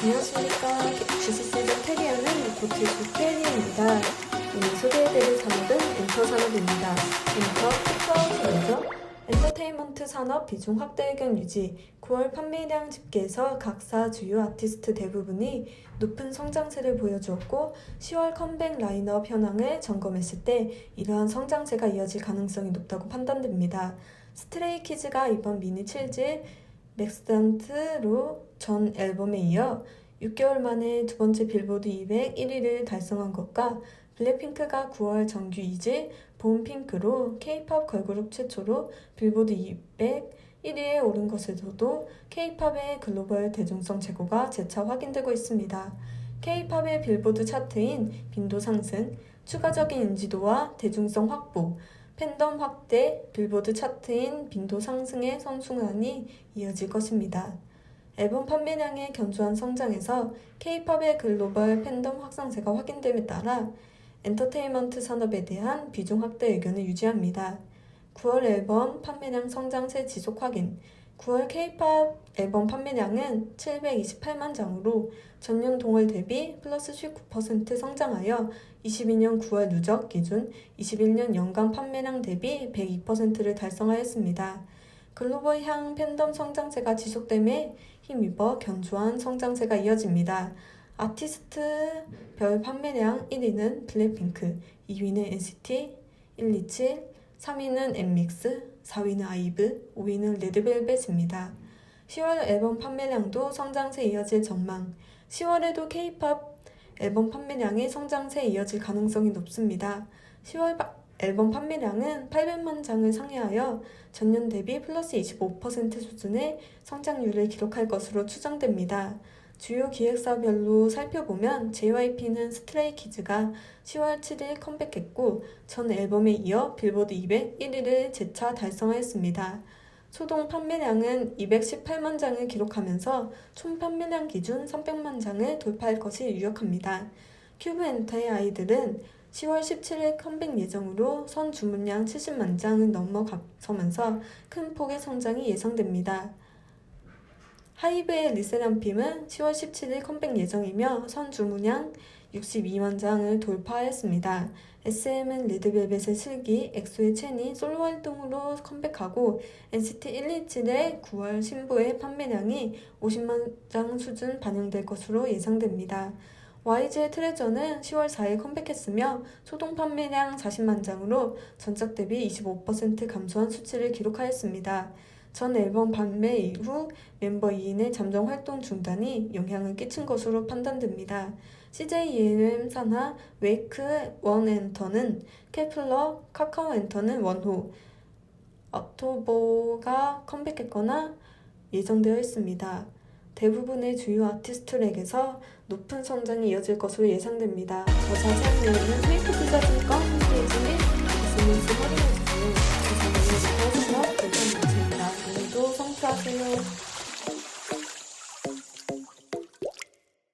안녕하십니까. 주식시장 캐리어는 리포트 주캐리입니다. 오늘 소개해드릴 산업은 엔터 산업입니다. 엔터 특허 제조 엔터테인먼트 산업 비중 확대 의견 유지 9월 판매량 집계에서 각사 주요 아티스트 대부분이 높은 성장세를 보여주었고 10월 컴백 라인업 현황을 점검했을 때 이러한 성장세가 이어질 가능성이 높다고 판단됩니다. 스트레이키즈가 이번 미니 7집 맥스단트로 전 앨범에 이어 6개월 만에 두 번째 빌보드 200 1위를 달성한 것과 블랙핑크가 9월 정규 2집 봄핑크로 K-팝 걸그룹 최초로 빌보드 200 1위에 오른 것에서도 K-팝의 글로벌 대중성 제고가 재차 확인되고 있습니다. K-팝의 빌보드 차트인 빈도 상승, 추가적인 인지도와 대중성 확보, 팬덤 확대, 빌보드 차트인 빈도 상승의 선순환이 이어질 것입니다. 앨범 판매량의 견조한 성장에서 K-팝의 글로벌 팬덤 확산세가 확인됨에 따라 엔터테인먼트 산업에 대한 비중 확대 의견을 유지합니다. 9월 앨범 판매량 성장세 지속 확인 9월 K-팝 앨범 판매량은 728만 장으로 전년 동월 대비 플러스 19% 성장하여 22년 9월 누적 기준 21년 연간 판매량 대비 102%를 달성하였습니다. 글로벌 향 팬덤 성장세가 지속됨에 힘입어 견조한 성장세가 이어집니다. 아티스트 별 판매량 1위는 블랙핑크, 2위는 NCT 127, 3위는 엠믹스, 4위는 아이브, 5위는 레드벨벳입니다. 10월 앨범 판매량도 성장세 이어질 전망. 10월에도 K-팝 앨범 판매량의 성장세 이어질 가능성이 높습니다. 10월 바- 앨범 판매량은 800만 장을 상회하여 전년 대비 플러스 25% 수준의 성장률을 기록할 것으로 추정됩니다. 주요 기획사별로 살펴보면 JYP는 스트레이키즈가 10월 7일 컴백했고 전 앨범에 이어 빌보드 200 1위를 재차 달성하였습니다. 소동 판매량은 218만 장을 기록하면서 총 판매량 기준 300만 장을 돌파할 것이 유력합니다. 큐브 엔터의 아이들은 10월 17일 컴백 예정으로 선 주문량 70만 장을 넘어서면서 큰 폭의 성장이 예상됩니다. 하이브의 리세람핌은 10월 17일 컴백 예정이며 선 주문량 62만 장을 돌파하였습니다. SM은 레드벨벳의 슬기, 엑소의 체니 솔로 활동으로 컴백하고 NCT 127의 9월 신부의 판매량이 50만 장 수준 반영될 것으로 예상됩니다. YG의 트레저는 10월 4일 컴백했으며 소동 판매량 40만 장으로 전작 대비 25% 감소한 수치를 기록하였습니다. 전 앨범 판매 이후 멤버 2인의 잠정 활동 중단이 영향을 끼친 것으로 판단됩니다. CJEM 산하 웨이크 원 엔터는 케플러, 카카오 엔터는 원호, 어토보가 컴백했거나 예정되어 있습니다. 대부분의 주요 아티스트들에게서 높은 성장이 이어질 것으로 예상됩니다. 더 자세한 내용은 테이크 투자 증권 홈페이지 및 SNS 확인해